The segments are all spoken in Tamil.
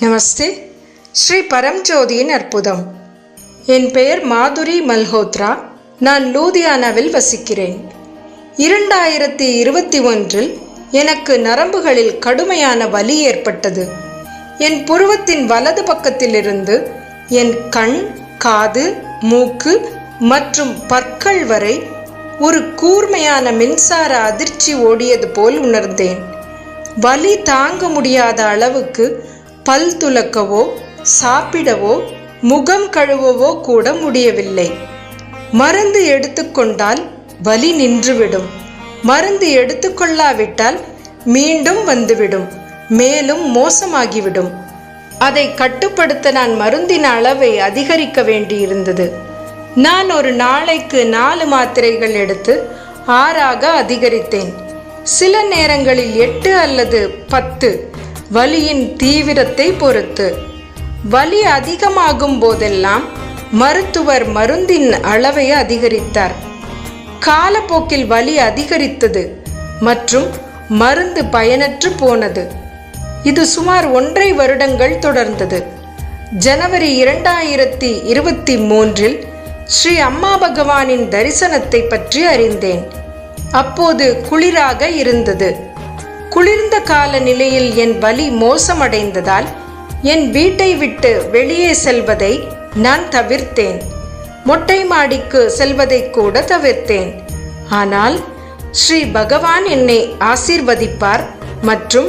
நமஸ்தே. ஸ்ரீ பரம்ஜோதியின் அற்புதம். என் பெயர் மாதுரி மல்ஹோத்ரா. நான் லூதியானாவில் வசிக்கிறேன். இரண்டாயிரத்தி இருபத்தி ஒன்றில் எனக்கு நரம்புகளில் கடுமையான வலி ஏற்பட்டது. என் புருவத்தின் வலது பக்கத்திலிருந்து என் கண் காது மூக்கு மற்றும் பற்கள் வரை ஒரு கூர்மையான மின்சார அதிர்ச்சி ஓடியது போல் உணர்ந்தேன். வலி தாங்க முடியாத அளவுக்கு பல் துலக்கவோ சாப்பிடவோ முகம் கழுவவோ கூட முடியவில்லை. மருந்து எடுத்துக்கொண்டால் வலி நின்றுவிடும். மருந்து எடுத்துக்கொள்ளாவிட்டால் மீண்டும் வந்துவிடும். மேலும் மோசமாகிவிடும். அதை கட்டுப்படுத்த நான் மருந்தின் அளவை அதிகரிக்க வேண்டியிருந்தது. நான் ஒரு நாளைக்கு நாலு மாத்திரைகள் எடுத்து ஆறாக அதிகரித்தேன். சில நேரங்களில் எட்டு அல்லது பத்து. வலியின் தீவிரத்தை பொறுத்து. வலி அதிகமாகும் போதெல்லாம் மருத்துவர் மருந்தின் அளவை அதிகரித்தார். காலப்போக்கில் வலி அதிகரித்தது மற்றும் மருந்து பயனற்று போனது. இது சுமார் ஒன்றை வருடங்கள் தொடர்ந்தது. ஜனவரி இரண்டாயிரத்தி இருபத்தி மூன்றில் ஸ்ரீ அம்மா பகவானின் தரிசனத்தை பற்றி அறிந்தேன். அப்போது குளிராக இருந்தது. குளிர்ந்த கால நிலையில் என் வலி மோசமடைந்ததால் என் வீட்டை விட்டு வெளியே செல்வதை நான் தவிர்த்தேன். மொட்டை மாடிக்கு செல்வதை கூட தவிர்த்தேன். ஆனால் ஸ்ரீ பகவான் என்னை ஆசீர்வதிப்பார் மற்றும்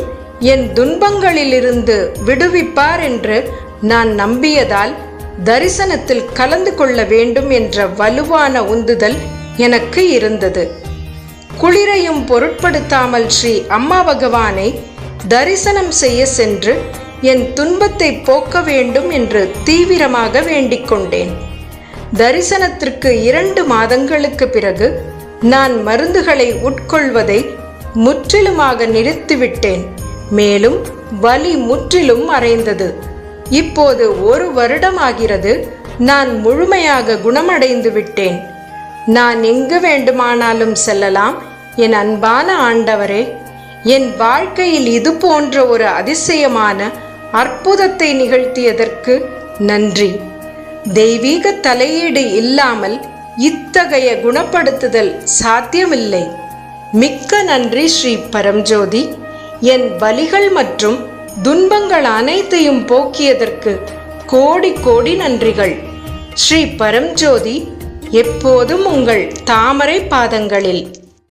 என் துன்பங்களிலிருந்து விடுவிப்பார் என்று நான் நம்பியதால் தரிசனத்தில் கலந்து கொள்ள வேண்டும் என்ற வலுவான உந்துதல் எனக்கு இருந்தது. குளிரையும் பொருட்படுத்தாமல் ஸ்ரீ அம்மா பகவானை தரிசனம் செய்ய சென்று என் துன்பத்தை போக்க வேண்டும் என்று தீவிரமாக வேண்டிக் கொண்டேன். தரிசனத்திற்கு இரண்டு மாதங்களுக்கு பிறகு நான் மருந்துகளை உட்கொள்வதை முற்றிலுமாக நிறுத்திவிட்டேன். மேலும் வலி முற்றிலும் மறைந்தது. இப்போது ஒரு வருடமாகிறது நான் முழுமையாக குணமடைந்து விட்டேன் நான் எங்கு வேண்டுமானாலும் செல்லலாம். என் அன்பான ஆண்டவரே என் வாழ்க்கையில் இது போன்ற ஒரு அதிசயமான அற்புதத்தை நிகழ்த்தியதற்கு நன்றி. தெய்வீக தலையீடு இல்லாமல் இத்தகைய குணப்படுத்துதல் சாத்தியமில்லை. மிக்க நன்றி ஸ்ரீ பரம்ஜோதி. என் வலிகள் மற்றும் துன்பங்கள் அனைத்தையும் போக்கியதற்கு கோடி கோடி நன்றிகள். ஸ்ரீ பரம்ஜோதி எப்போதும் உங்கள் தாமரை பாதங்களில்